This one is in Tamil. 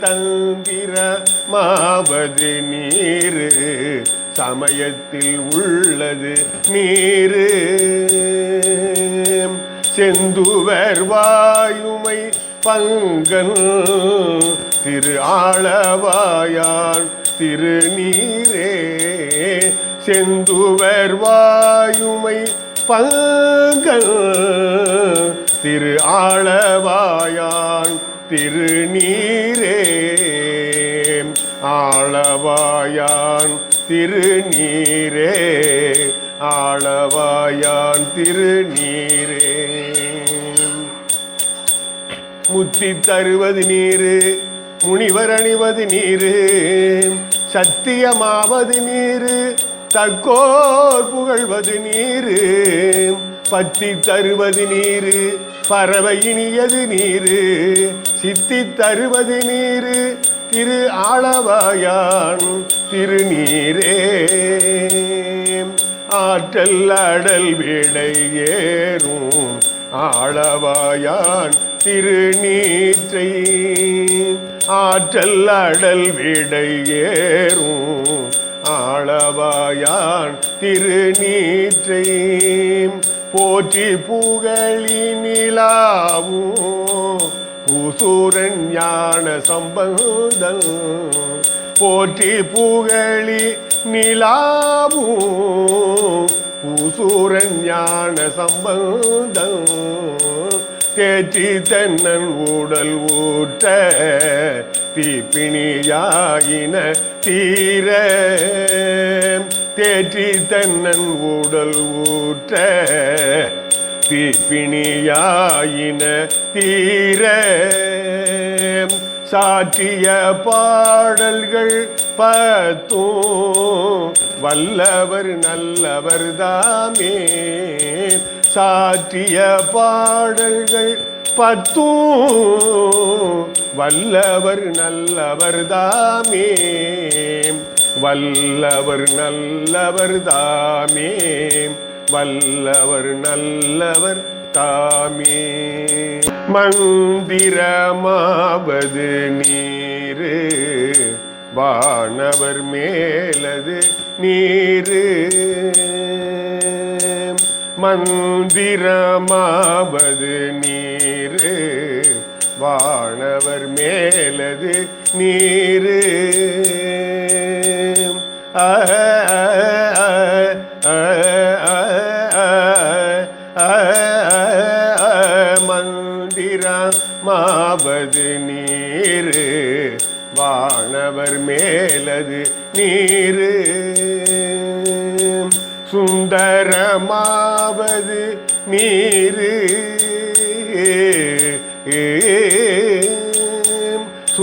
தந்திர மாவது நீரு சமயத்தில் உள்ளது நீரு. செந்துவர் வாயுமை பங்கன் திரு ஆளவாயான் திருநீரே. செந்துவர் வாயுமை பங்கல் திரு ஆளவாயான் திருநீரே ஆளவாயான் திருநீரே ஆளவாயான் திருநீரே. முத்தி தருவது நீரு முனிவர் அணிவது நீரு சத்தியமாவது நீரு தக்கோர் புகழ்வது நீரு பத்தி தருவது நீரு பறவை இனியது நீரு சித்தி தருவது நீரு திரு ஆளவாயான் திருநீரே. ஆற்றல் அடல் விடை ஏறும் ஆளவாயான் திருநீற்றை. ஆற்றல் அடல் விடை ஏறும் ஆளவாயான் திருநீற்றை போற்றி புகழி நிலாவும் பூசூரன் ஞான சம்பந்தன் போற்றி புகழி நிலாவும் பூசூரன் ஞான சம்பந்தன் தேற்றி தென்னன் உடல் ஊற்ற தீப்பிணியாயின தீர. தேற்றி தன்னன் உடல் ஊற்ற. தீப்பிணியாயின தீர. சாற்றிய பாடல்கள் பத்தும். வல்லவர் நல்லவர் தாமே. சாற்றிய பாடல்கள் பத்தும் வல்லவர் நல்லவர் தாமே. வல்லவர் நல்லவர் தாமே. வல்லவர் நல்லவர் தாமே. மந்திரமாவது நீரு. வானவர் மேலது நீரு. மந்திரமாவது நீர் வானவர் மேலது நீரு. ஆ மந்திரமாவது நீரு. வானவர் மேலது நீரு. சுந்தரமாவது நீரு. ஏ